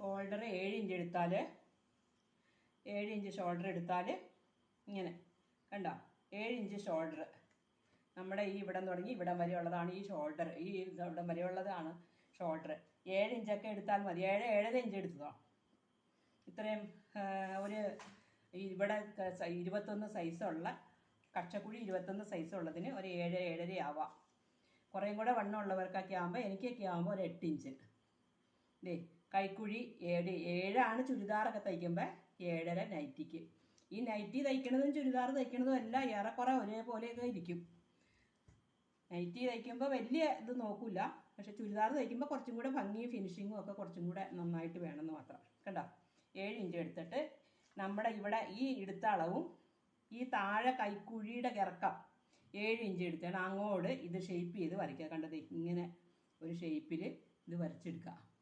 Shoulder ഏഴ് inch എടുത്താൽ ഏഴ് ഇഞ്ച് ഷോൾഡർ എടുത്താൽ ഇങ്ങനെ. കണ്ടോ? ഏഴ് ഇഞ്ച് ഷോൾഡർ നമ്മുടെ ഈ ഇവിടം തുടങ്ങി ഇവിടം വരെ ഉള്ളതാണ് ഈ ഷോൾഡർ ഈ ഇവിടം വരെ ഉള്ളതാണ് ഷോൾഡർ ഏഴ് ഇഞ്ചൊക്കെ എടുത്താൽ മതി. ഏഴ് ഏഴര ഇഞ്ച് എടുത്തതോ. ഇത്രയും ഒരു ഇവിടെ ഇരുപത്തൊന്ന് സൈസുള്ള കക്ഷക്കുഴി ഇരുപത്തൊന്ന് സൈസ് ഉള്ളതിന് ഒരു ഏഴ് ഏഴര ആവാം. കുറേയും കൂടെ വണ്ണം ഉള്ളവർക്കൊക്കെ ആകുമ്പോൾ എനിക്കൊക്കെ ആകുമ്പോൾ ഒരു എട്ട് ഇഞ്ച് ദേ കൈക്കുഴി ഏഴ് ഏഴാണ് ചുരിദാറൊക്കെ തയ്ക്കുമ്പോൾ ഏഴര നൈറ്റിക്ക്. ഈ നൈറ്റി തയ്ക്കണതും ചുരിദാർ തയ്ക്കണതും എല്ലാം ഏറെക്കുറെ ഒരേപോലെയൊക്കെ ഇരിക്കും. നൈറ്റി തയ്ക്കുമ്പോൾ വലിയ ഇത് നോക്കില്ല പക്ഷെ ചുരിദാർ തയ്ക്കുമ്പോൾ കുറച്ചും കൂടെ ഭംഗിയും ഫിനിഷിങ്ങും ഒക്കെ കുറച്ചും കൂടെ നന്നായിട്ട് വേണമെന്ന് മാത്രം. കണ്ടോ? ഏഴ് ഇഞ്ച് എടുത്തിട്ട് നമ്മുടെ ഇവിടെ ഈ എടുത്ത അളവും ഈ താഴെ കൈക്കുഴിയുടെ കിറക്കം ഏഴ് ഇഞ്ച് എടുത്താണ്. അങ്ങോട്ട് ഇത് ഷേപ്പ് ചെയ്ത് വരയ്ക്കുക. കണ്ടത് ഇങ്ങനെ ഒരു ഷേപ്പിൽ ഇത് വരച്ചെടുക്കുക.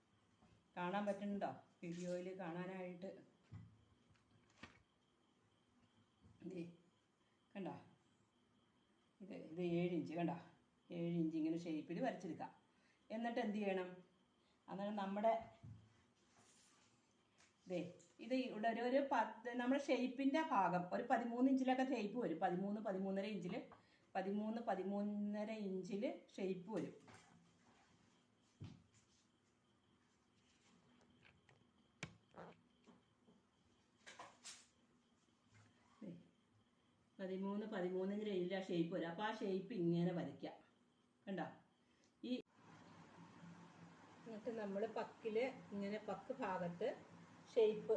കാണാൻ പറ്റുന്നുണ്ടോ? വീഡിയോയിൽ കാണാനായിട്ട്. കണ്ടോ? ഇത് ഇത് ഏഴ് ഇഞ്ച് കണ്ട? ഏഴ് ഇഞ്ച് ഇങ്ങനെ ഷേപ്പിൽ വരച്ചെടുക്കാം. എന്നിട്ട് എന്ത് ചെയ്യണം? അന്നേരം നമ്മുടെ ദേ ഇത് ഇവിടെ ഒരു ഒരു പത്ത് നമ്മുടെ ഷേപ്പിന്റെ ഭാഗം ഒരു പതിമൂന്ന് ഇഞ്ചിലൊക്കെ ഷേപ്പ് വരും. പതിമൂന്ന് പതിമൂന്നര ഇഞ്ചിൽ പതിമൂന്ന് പതിമൂന്നര ഇഞ്ചിൽ ഷേപ്പ് വരും. പതിമൂന്ന് പതിമൂന്നിന് ആ ഷേപ്പ് വരും. അപ്പോൾ ആ ഷേപ്പ് ഇങ്ങനെ വരയ്ക്കാം. കണ്ടോ? ഈ എന്നിട്ട് നമ്മൾ പക്കിൽ ഇങ്ങനെ പക്ക് ഭാഗത്ത് ഷേപ്പ്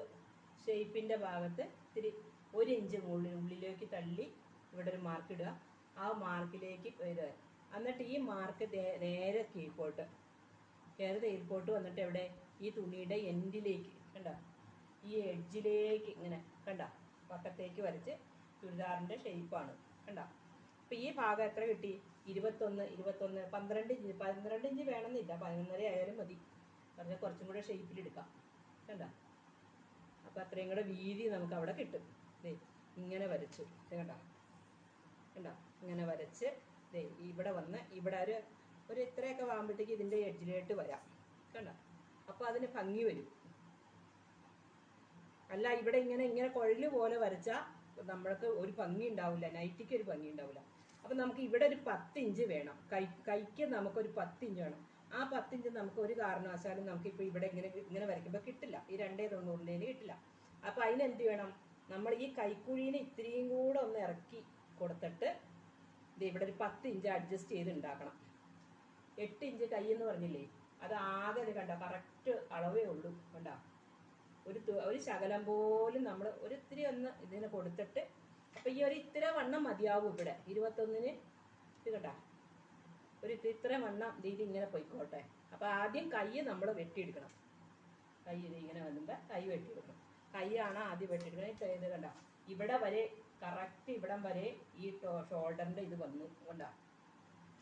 ഷേപ്പിന്റെ ഭാഗത്ത് ഇത്തിരി ഒരു ഇഞ്ച് മുകളിൽ ഉള്ളിലേക്ക് തള്ളി ഇവിടെ ഒരു മാർക്ക് ഇടുക. ആ മാർക്കിലേക്ക് ഇത് എന്നിട്ട് ഈ മാർക്ക് നേരെ കീഴ്പോട്ട്. നേരെ കീഴ്പോട്ട് വന്നിട്ട് എവിടെ? ഈ തുണിയുടെ എൻഡിലേക്ക് കണ്ട? ഈ എഡ്ജിലേക്ക് ഇങ്ങനെ. കണ്ട? പക്കത്തേക്ക് വരച്ച് ചുരിദാറിന്റെ ഷെയ്പ്പാണ് കണ്ട? അപ്പോൾ ഈ ഭാഗം എത്ര കിട്ടി? ഇരുപത്തൊന്ന് ഇരുപത്തൊന്ന് പന്ത്രണ്ട് ഇഞ്ച്. പന്ത്രണ്ട് ഇഞ്ച് വേണമെന്നില്ല. പതിനൊന്നര ആയാലും മതി. പറഞ്ഞാൽ കുറച്ചും കൂടെ ഷേപ്പിലെടുക്കാം കണ്ട? അപ്പൊ അത്രയും കൂടെ വീതി നമുക്ക് അവിടെ കിട്ടും. ദേ ഇങ്ങനെ വരച്ചു. കണ്ട? കണ്ട? ഇങ്ങനെ വരച്ച്. ദേ ഇവിടെ വന്ന് ഇവിടെ ഒരു ഒരു ഇത്രയൊക്കെ ആകുമ്പോഴത്തേക്ക് ഇതിന്റെ എഡ്ജിലോട്ട് വരാം. കണ്ട? അപ്പോൾ അതിന് ഭംഗി വരും. അല്ല ഇവിടെ ഇങ്ങനെ ഇങ്ങനെ കുഴൽ പോലെ വരച്ചാൽ നമ്മൾക്ക് ഒരു ഭംഗി ഉണ്ടാവില്ല നൈറ്റിക്ക് ഒരു ഭംഗി ഉണ്ടാവില്ല. അപ്പം നമുക്ക് ഇവിടെ ഒരു പത്ത് ഇഞ്ച് വേണം. കൈ കൈക്ക് നമുക്കൊരു പത്ത് ഇഞ്ച് വേണം. ആ പത്ത് ഇഞ്ച് നമുക്ക് ഒരു കാരണവശാലും നമുക്ക് ഇപ്പോൾ ഇവിടെ ഇങ്ങനെ ഇങ്ങനെ വരയ്ക്കുമ്പോൾ കിട്ടില്ല. ഈ രണ്ടേ തൊണ്ണൂറിന്റെ കിട്ടില്ല. അപ്പം അതിനെന്ത് വേണം? നമ്മൾ ഈ കൈക്കുഴീനെ ഇത്രയും കൂടെ ഒന്ന് ഇറക്കി കൊടുത്തിട്ട് ഇത് ഇവിടെ ഒരു പത്ത് ഇഞ്ച് അഡ്ജസ്റ്റ് ചെയ്ത് ഉണ്ടാക്കണം. എട്ട് ഇഞ്ച് കൈ എന്ന് പറഞ്ഞില്ലേ? അത് ആകെ കണ്ടോ? കറക്റ്റ് അളവേ ഉള്ളൂ. കണ്ടോ? ഒരു ഒരു ശകലം പോലും നമ്മൾ ഒരു ഇത്തിരി ഒന്ന് ഇതിന് കൊടുത്തിട്ട് അപ്പൊ ഈ ഒരു ഇത്ര വണ്ണം മതിയാവും ഇവിടെ. ഇരുപത്തൊന്നിന് ഇത് കേട്ടാ ഒരു ഇത്ര വണ്ണം ഇത് ഇങ്ങനെ പൊയ്ക്കോട്ടെ. അപ്പൊ ആദ്യം കൈ നമ്മൾ വെട്ടിയെടുക്കണം. കൈ ഇത് ഇങ്ങനെ വന്നുമ്പോൾ കൈ വെട്ടിയെടുക്കണം. കൈയാണ് ആദ്യം വെട്ടിയെടുക്കണം. ഇത് കണ്ട? ഇവിടെ വരെ കറക്റ്റ് ഇവിടം വരെ ഈ ഷോൾഡറിന്റെ ഇത് വന്നു. കൊണ്ടാ?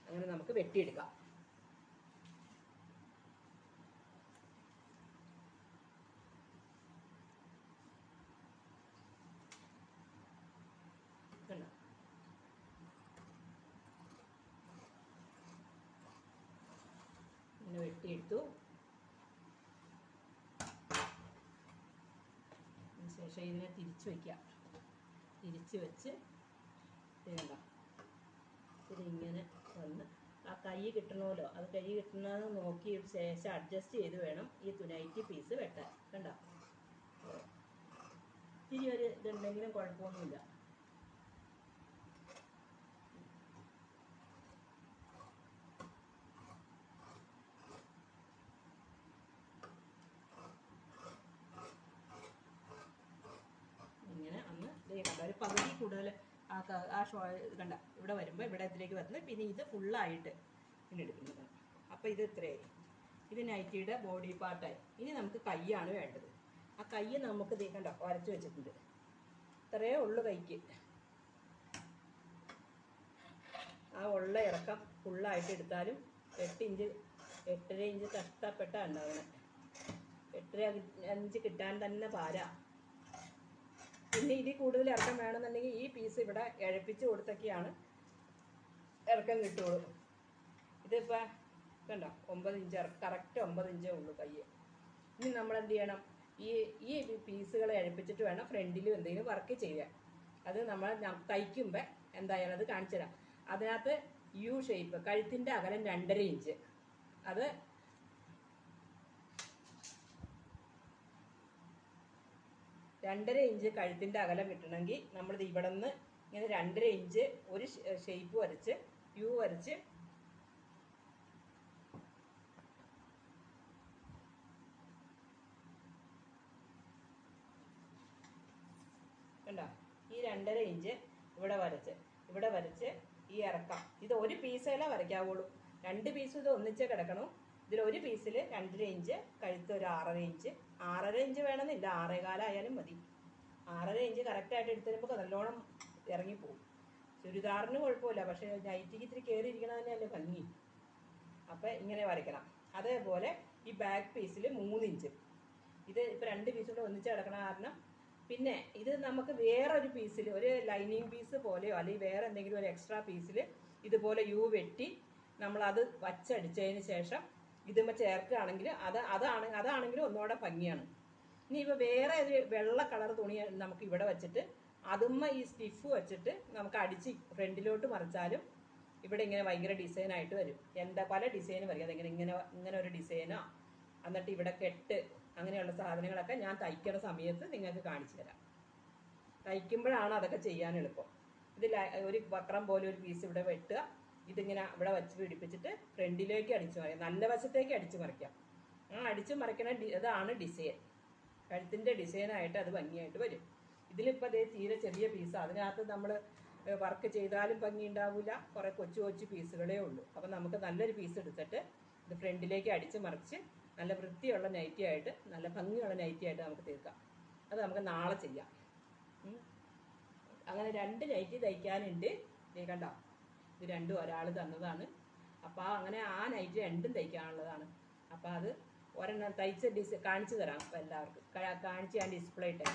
അങ്ങനെ നമുക്ക് വെട്ടിയെടുക്കാം കണ്ടോ ഇങ്ങനെ ശേഷം ഇതിനെ തിരിച്ചു വയ്ക്കാം തിരിച്ചു വെച്ച് വേണ്ട ഇതിങ്ങനെ വന്ന് ആ കൈ കിട്ടണമല്ലോ. അത് കൈ കിട്ടണമെന്ന് നോക്കി ശേഷം അഡ്ജസ്റ്റ് ചെയ്ത് വേണം ഈ തുനൈറ്റി പീസ് വെട്ടാൻ. കണ്ടോ? ഇനി ഒരു ഇതുണ്ടെങ്കിലും കുഴപ്പമൊന്നുമില്ല ഇങ്ങനെ അന്ന് ദേ കണ്ട ഒരു പകുതി കൂടുതൽ ആ ആ ഷോ കണ്ട. ഇവിടെ വരുമ്പോൾ ഇവിടെ ഇതിലേക്ക് വരുന്നത് പിന്നെ ഇത് ഫുള്ളായിട്ട് പിന്നെ എടുക്കുന്നത്. അപ്പോൾ ഇത് ഇത്രയായി. ഇത് നൈറ്റിയുടെ ബോഡി പാർട്ടായി ഇനി നമുക്ക് കൈയാണ് വേണ്ടത്. ആ കൈ നമുക്ക് കണ്ട വരച്ച് വെച്ചിട്ടുണ്ട്. ഇത്രയേ ഉള്ളു കൈക്ക്. ആ ഉള്ള ഇറക്കം ഫുള്ളായിട്ട് എടുത്താലും എട്ട് ഇഞ്ച് എട്ടര ഇഞ്ച് കഷ്ടപ്പെട്ടാണ് ഉണ്ടാവുന്നത് എട്ടര അഞ്ച് കിട്ടാൻ തന്നെ പാരാ. പിന്നെ ഇതിൽ കൂടുതൽ ഇറക്കം വേണമെന്നുണ്ടെങ്കിൽ ഈ പീസ് ഇവിടെ ഇഴപ്പിച്ച് കൊടുത്തൊക്കെയാണ് ഇറക്കം കിട്ടുള്ളൂ. ഇതിപ്പോൾ കണ്ടോ ഒമ്പത് ഇഞ്ച് കറക്റ്റ് ഒമ്പത് ഇഞ്ചേ ഉള്ളൂ കയ്യ്. ഇനി നമ്മൾ എന്ത് ചെയ്യണം? ഈ ഈ പീസുകളെ ഇഴപ്പിച്ചിട്ട് വേണം ഫ്രണ്ടിൽ എന്തെങ്കിലും വർക്ക് ചെയ്യാൻ. അത് നമ്മൾ തയ്ക്കുമ്പോൾ എന്തായാലും അത് കാണിച്ചു തരാം അതിനകത്ത് യു ഷേപ്പ് കഴുത്തിന്റെ അകലം രണ്ടര ഇഞ്ച്. അത് രണ്ടര ഇഞ്ച് കഴുത്തിന്റെ അകലം കിട്ടണമെങ്കിൽ നമ്മൾ ഇവിടെ നിന്ന് ഇങ്ങനെ രണ്ടര ഇഞ്ച് ഒരു ഷേപ്പ് വരച്ച് യു വരച്ച് കണ്ടോ? ഈ രണ്ടര ഇഞ്ച് ഇവിടെ വരച്ച് ഇവിടെ വരച്ച് ഈ ഇറക്കം. ഇത് ഒരു പീസേല വരയ്ക്കാവുള്ളൂ. രണ്ട് പീസ് ഇത് ഒന്നിച്ച് കിടക്കണം. ഇതിൽ ഒരു പീസിൽ രണ്ടര ഇഞ്ച് കഴുത്ത് ഒരു ആറര ഇഞ്ച് ആറര ഇഞ്ച് വേണമെന്നില്ല. ആറേകാലായാലും മതി. ആറര ഇഞ്ച് കറക്റ്റായിട്ട് എടുത്തു തരുമ്പോൾ നല്ലോണം ഇറങ്ങിപ്പോവും ചുരിദാറിന് കുഴപ്പമില്ല. പക്ഷേ നൈറ്റിക്ക് ഇത്തിരി കയറി ഇരിക്കണത് തന്നെയല്ലേ ഭംഗി. അപ്പോൾ ഇങ്ങനെ വരയ്ക്കണം. അതേപോലെ ഈ ബാക്ക് പീസിൽ മൂന്ന് ഇഞ്ച് ഇത് ഇപ്പോൾ രണ്ട് പീസ് കൂടെ ഒന്നിച്ച് കിടക്കണ കാരണം പിന്നെ ഇത് നമുക്ക് വേറെ ഒരു പീസിൽ ഒരു ലൈനിങ് പീസ് പോലെയോ അല്ലെങ്കിൽ വേറെ എന്തെങ്കിലും ഒരു എക്സ്ട്രാ പീസിൽ ഇതുപോലെ യു വെട്ടി നമ്മളത് വച്ചടിച്ചതിന് ശേഷം ഇതുമ്പോൾ ചേർക്കുകയാണെങ്കിൽ അത് അതാണ് അതാണെങ്കിൽ ഒന്നുകൂടെ ഭംഗിയാണ്. ഇനി ഇപ്പോൾ വേറെ ഒരു വെള്ള കളർ തുണി നമുക്ക് ഇവിടെ വെച്ചിട്ട് അതുമ്മ ഈ സ്റ്റിഫ് വെച്ചിട്ട് നമുക്ക് അടിച്ച് ഫ്രണ്ടിലോട്ട് മറിച്ചാലും ഇവിടെ ഇങ്ങനെ ഭയങ്കര ഡിസൈനായിട്ട് വരും. എന്താ പല ഡിസൈനും വരും. അതെങ്ങനെ ഇങ്ങനെ ഇങ്ങനെ ഒരു ഡിസൈനോ എന്നിട്ട് ഇവിടെ കെട്ട് അങ്ങനെയുള്ള സാധനങ്ങളൊക്കെ ഞാൻ തയ്ക്കുന്ന സമയത്ത് നിങ്ങൾക്ക് കാണിച്ചു തരാം. തയ്ക്കുമ്പോഴാണ് അതൊക്കെ ചെയ്യാൻ എളുപ്പം. ഇതിൽ ഒരു വക്രം പോലെ ഒരു പീസ് ഇവിടെ വെട്ടുക. ഇതിങ്ങനെ ഇവിടെ വെച്ച് പിടിപ്പിച്ചിട്ട് ഫ്രണ്ടിലേക്ക് അടിച്ചു മറിയാം നല്ല വശത്തേക്ക് അടിച്ചു മറിക്കാം. ആ അടിച്ചു മറിക്കണ ഇതാണ് ഡിസൈൻ. കഴുത്തിന്റെ ഡിസൈനായിട്ട് അത് ഭംഗിയായിട്ട് വരും. ഇതിലിപ്പോൾ അതേ തീരെ ചെറിയ പീസ് അതിനകത്ത് നമ്മൾ വർക്ക് ചെയ്താലും ഭംഗി ഉണ്ടാവില്ല കുറേ കൊച്ചു കൊച്ചു പീസുകളേ ഉള്ളൂ. അപ്പം നമുക്ക് നല്ലൊരു പീസ് എടുത്തിട്ട് ഇത് ഫ്രണ്ടിലേക്ക് അടിച്ച് മറിച്ച് നല്ല വൃത്തിയുള്ള നൈറ്റി ആയിട്ട് നല്ല ഭംഗിയുള്ള നൈറ്റി ആയിട്ട് നമുക്ക് തീർക്കാം. അത് നമുക്ക് നാളെ ചെയ്യാം. അങ്ങനെ രണ്ട് നൈറ്റി തയ്ക്കാനുണ്ട്. ദേ കണ്ടോ? ഇത് രണ്ടും ഒരാൾ തന്നതാണ്. അപ്പോൾ അങ്ങനെ ആ നൈറ്റ് രണ്ടും തയ്ക്കാനുള്ളതാണ്. അപ്പോൾ അത് ഒരെണ്ണം തയ്ച്ച ഡിസ് കാണിച്ചു തരാം എല്ലാവർക്കും. കാണിച്ച് ഞാൻ ഡിസ്പ്ലേ ഇട്ടേ